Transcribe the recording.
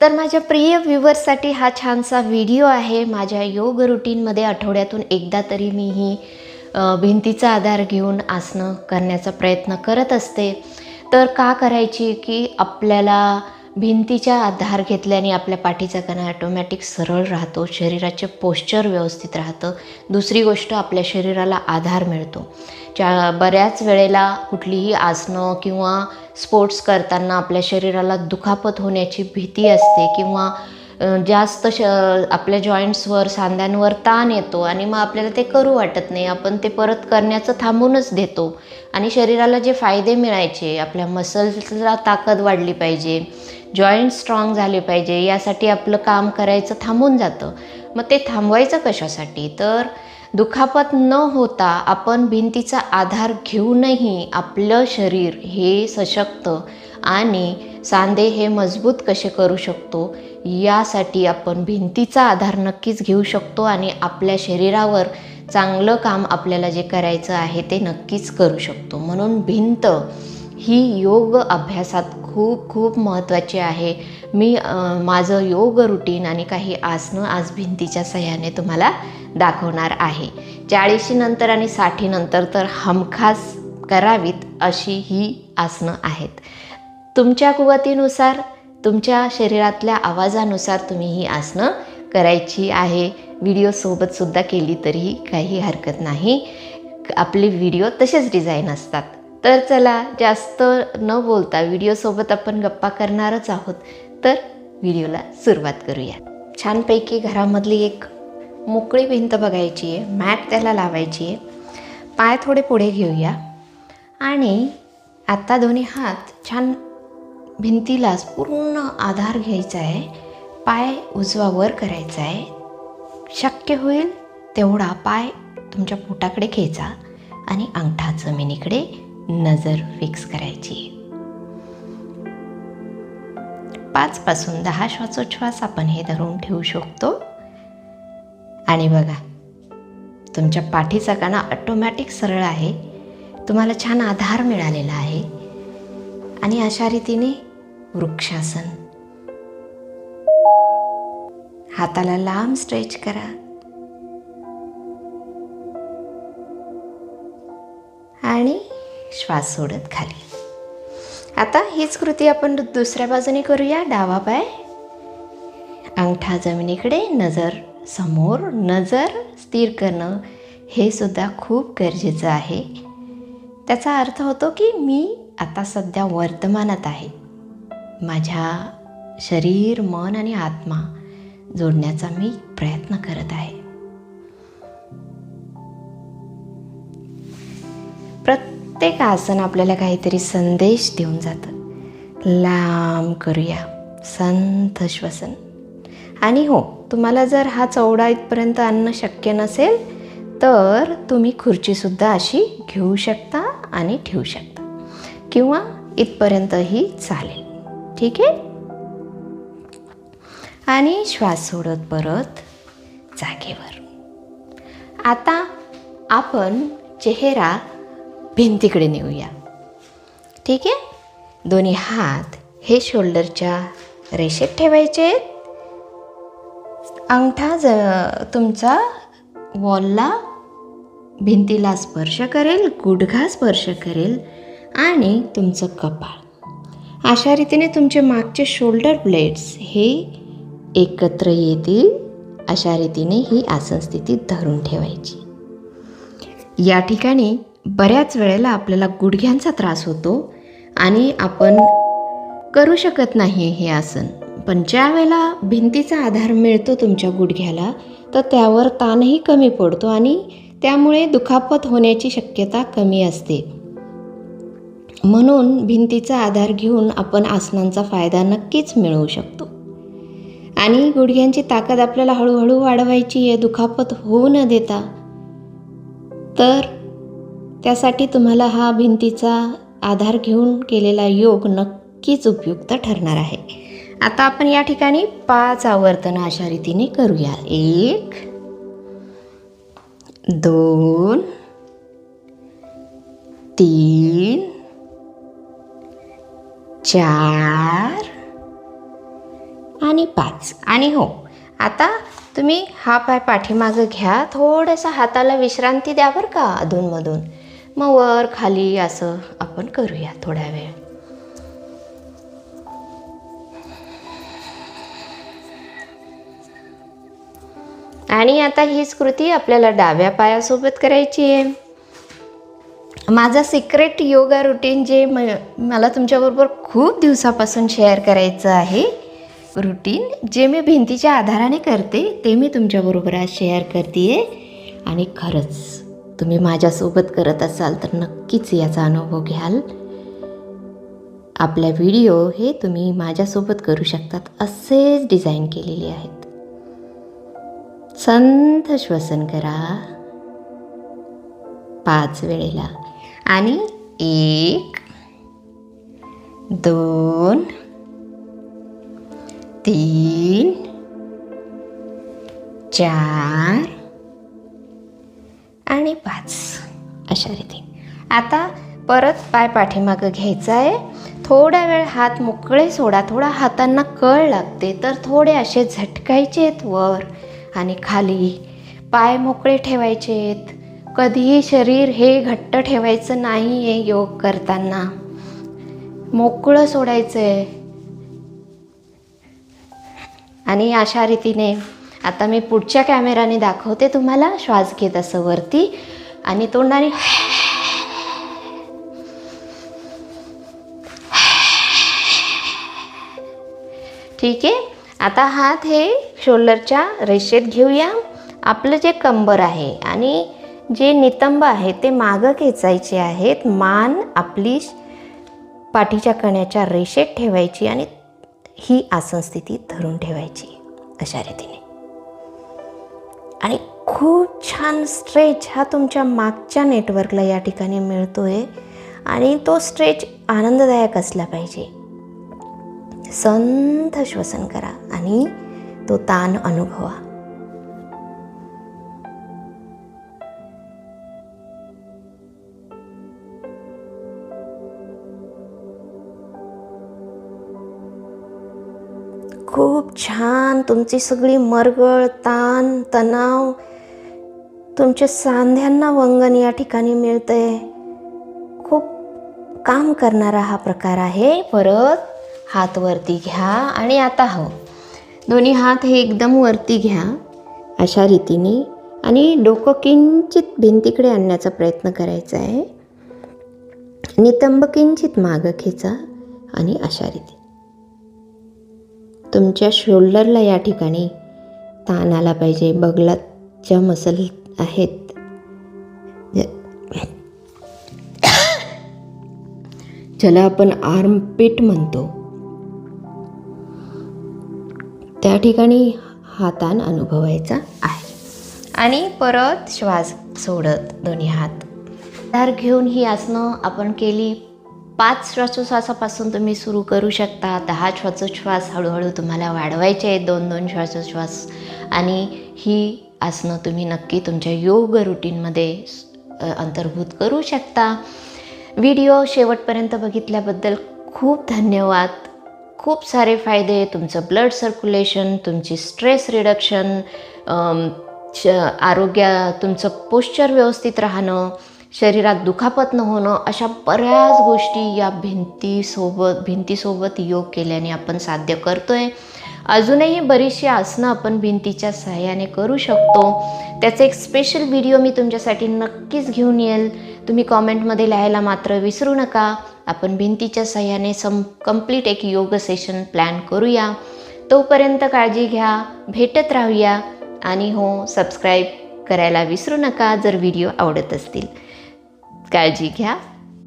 तर माझ्या प्रिय व्ह्युअर्ससाठी हा छानसा व्हिडिओ आहे. माझ्या योग रुटीनमध्ये आठवड्यातून एकदा तरी मी ही भिंतीचा आधार घेऊन आसनं करण्याचा प्रयत्न करत असते. तर का करायची की आपल्याला भिंतीच्या आधार घेतल्याने आपल्या पाठीचा कणा ॲटोमॅटिक सरळ राहतो. शरीराचे पोश्चर व्यवस्थित राहतं. दुसरी गोष्ट आपल्या शरीराला आधार मिळतो. ज्या बऱ्याच वेळेला कुठलीही आसनं किंवा स्पोर्ट्स करताना आपल्या शरीराला दुखापत होण्याची भीती असते किंवा जास्त श आपल्या जॉईंट्सवर सांध्यांवर ताण येतो आणि मग आपल्याला ते करू वाटत नाही. आपण ते परत करण्याचं थांबूनच देतो. आणि शरीराला जे फायदे मिळायचे आपल्या मसल्सला ताकद वाढली पाहिजे. जॉईंट स्ट्रॉंग झाले पाहिजे यासाठी आपलं काम करायचं थांबून जातं. मग ते थांबवायचं कशासाठी? तर दुखापत न होता आपण भिंतीचा आधार घेऊनही आपलं शरीर हे सशक्त आणि सांधे हे मजबूत कसे करू शकतो यासाठी आपण भिंतीचा आधार नक्कीच घेऊ शकतो आणि आपल्या शरीरावर चांगलं काम आपल्याला जे करायचं आहे ते नक्कीच करू शकतो. म्हणून भिंत ही योग अभ्यासात खूप खूप महत्त्वाची आहे. मी माझं योग रुटीन आणि काही आसनं आज भिंतीच्या सह्याने तुम्हाला दाखवणार आहे. चाळीशीनंतर आणि साठीनंतर तर हमखास करावीत अशी ही आसनं आहेत. तुमच्या कुवतीनुसार तुमच्या शरीरातल्या आवाजानुसार तुम्ही ही आसनं करायची आहे. व्हिडिओसोबतसुद्धा केली तरीही काही हरकत नाही. आपले व्हिडिओ तसेच डिझाईन असतात. तर चला जास्त न बोलता व्हिडिओसोबत आपण गप्पा करणारच आहोत. तर व्हिडिओला सुरुवात करूया. छानपैकी घरामधली एक मोकळी भिंत बघायची आहे. मॅट त्याला लावायची आहे. पाय थोडे पुढे घेऊया. आणि आत्ता दोन्ही हात छान भिंतीलाच पूर्ण आधार घ्यायचा आहे. पाय उजवा वर करायचा आहे. शक्य होईल तेवढा पाय तुमच्या पोटाकडे घ्यायचा आणि अंगठा जमिनीकडे नजर फिक्स करायची. पाच पासून दहा श्वासोच्छ्वास आपण हे धरून ठेवू शकतो. आणि बघा तुमच्या पाठीचा कणा ऑटोमॅटिक सरळ आहे. तुम्हाला छान आधार मिळालेला आहे. आणि अशा रीतीने वृक्षासन. हाताला लांब स्ट्रेच करा. आणि श्वास सोडत खाली. आता हीच कृती आपण दुसऱ्या बाजूने करूया. डावा पाय. अंगठा जमिनीकडे. नजर समोर. नजर स्थिर करणं हे सुद्धा खूप गरजेचं आहे. त्याचा अर्थ होतो की मी आता सध्या वर्तमानात आहे. माझ्या शरीर मन आणि आत्मा जोडण्याचा मी प्रयत्न करत आहे. प्रत्येक आसन आपल्याला काहीतरी संदेश देऊन जातं. लांब करूया. संथ श्वसन. आणि हो तुम्हाला जर हा चौडा इथपर्यंत आणणं शक्य नसेल तर तुम्ही खुर्चीसुद्धा अशी घेऊ शकता आणि ठेवू शकता. किंवा इथपर्यंतही चालेल. ठीक आहे? आणि श्वास सोडत परत जागेवर. आता आपण चेहरा भिंतीकडे नेऊया. ठीक आहे? दोन्ही हात हे शोल्डरच्या रेषेत ठेवायचे. आहेत अंगठा ज तुमचा वॉलला भिंतीला स्पर्श करेल गुडघा स्पर्श करेल आणि तुमचं कपाळ. अशा रीतीने तुमचे मागचे शोल्डर ब्लेड्स हे एकत्र येतील. अशा रीतीने ही आसन स्थिती धरून ठेवायची. या ठिकाणी बऱ्याच वेळेला आपल्याला गुडघ्यांचा त्रास होतो आणि आपण करू शकत नाही हे आसन. पण ज्या वेळेला भिंतीचा आधार मिळतो तुमच्या गुडघ्याला तर त्यावर ताणही कमी पडतो आणि त्यामुळे दुखापत होण्याची शक्यता कमी असते. म्हणून भिंतीचा आधार घेऊन आपण आसनांचा फायदा नक्कीच मिळवू शकतो. आणि गुडघ्यांची ताकद आपल्याला हळूहळू वाढवायची आहे दुखापत होऊ न देता. तर त्यासाठी तुम्हाला हा भिंतीचा आधार घेऊन केलेला योग नक्कीच उपयुक्त ठरणार आहे. आता आपण या ठिकाणी पाच आवर्तनं अशा रीतीने करूया. एक दोन तीन चार आणि पाच. आणि हो आता तुम्ही हा पाय पाठीमागं घ्या. थोडंसं हाताला विश्रांती द्या बरं का अधूनमधून. मग वर खाली असं आपण करूया थोड्या वेळ. आणि आता हीच कृती आपल्याला डाव्या पायासोबत करायची आहे. माझा सिक्रेट योगा रुटीन जे म मला तुमच्याबरोबर खूप दिवसापासून शेअर करायचं आहे रुटीन जे मी भिंतीच्या आधाराने करते ते मी तुमच्याबरोबर आज शेअर करते आहे आणि खरंच तुम्ही माझ्यासोबत करत असाल तर नक्कीच याचा अनुभव घ्याल. आपल्या व्हिडिओ हे तुम्ही माझ्यासोबत करू शकतात असेच डिझाईन केलेले आहेत. संथ श्वसन करा. पाच वेळेला. आणि एक दोन तीन चार आणि पाच. अशा रीतीने आता परत पाय पाठीमागं घ्यायचा आहे थोड्या वेळ हात मोकळे सोडा. थोडा हातांना कळ लागते तर थोडे असे झटकायचे आहेत वर आणि खाली. पाय मोकळे ठेवायचे आहेत कधीही शरीर हे घट्ट ठेवायचं नाही आहे योग करताना. मोकळं सोडायचं आहे आणि अशा रीतीने आता मी पुढच्या कॅमेराने दाखवते तुम्हाला. श्वास घेत असं वरती. आणि तोंडाने ठीक आहे. आता हात हे शोल्डरच्या रेषेत घेऊया. आपलं जे कंबर आहे आणि जे नितंब आहे ते मागं खेचायचे आहेत. मान आपली पाठीच्या कण्याच्या रेषेत ठेवायची आणि ही आसन स्थिती धरून ठेवायची. अशा रीतीने. आणि खूप छान स्ट्रेच हा तुमच्या मागच्या नेटवर्कला या ठिकाणी मिळतो आहे आणि तो स्ट्रेच आनंददायक असला पाहिजे. संथ श्वसन करा आणि तो ताण अनुभवा. खूप छान तुमची सगळी मरगळ ताण तणाव तुमच्या सांध्यांना वंगण या ठिकाणी मिळतंय. खूप काम करणारा हा प्रकार आहे. परत हात वरती घ्या आणि आता हो. दोन्ही हात हे एकदम वरती घ्या अशा रीतीने आणि डोकं किंचित भिंतीकडे आणण्याचा प्रयत्न करायचा आहे. नितंब किंचित मागं खेचा आणि अशा रीती तुमच्या शोल्डरला या ठिकाणी ताण आला पाहिजे बगलाच्या मसल आहेत. ज्याला आपण आर्मपीट म्हणतो. त्या ठिकाणी हा ताण अनुभवायचा आहे. आणि परत श्वास सोडत दोन्ही हात. धार घेऊन ही आसनं आपण केली. पाच श्वासोश्वासापासून तुम्ही सुरू करू शकता. दहा श्वासोच्छ्वास हळूहळू तुम्हाला वाढवायचे आहेत. दोन दोन श्वासोच्छ्वास आणि ही आसनं तुम्ही नक्की तुमच्या योग रुटीनमध्ये अंतर्भूत करू शकता. व्हिडिओ शेवटपर्यंत बघितल्याबद्दल खूप धन्यवाद. खूप सारे फायदे तुमचं ब्लड सर्क्युलेशन तुमची स्ट्रेस रिडक्शन श आरोग्य तुमचं पोश्चर व्यवस्थित राहणं शरीरात दुखापत न होणं अशा बऱ्याच गोष्टी या भिंतीसोबत भिंतीसोबत योग केल्याने आपण साध्य करतो आहे अजूनही बरीचशी आसनं आपण भिंतीच्या सहाय्याने करू शकतो. त्याचा एक स्पेशल व्हिडिओ मी तुमच्यासाठी नक्कीच घेऊन येईल. तुम्ही कॉमेंटमध्ये लिहायला मात्र विसरू नका. आपण भिंतीच्या सहाय्याने सम कंप्लीट एक योग सेशन प्लॅन करूया. तोपर्यंत काळजी घ्या भेटत राहूया. आणि हो सबस्क्राईब करायला विसरू नका जर व्हिडिओ आवडत असतील. काळजी घ्या.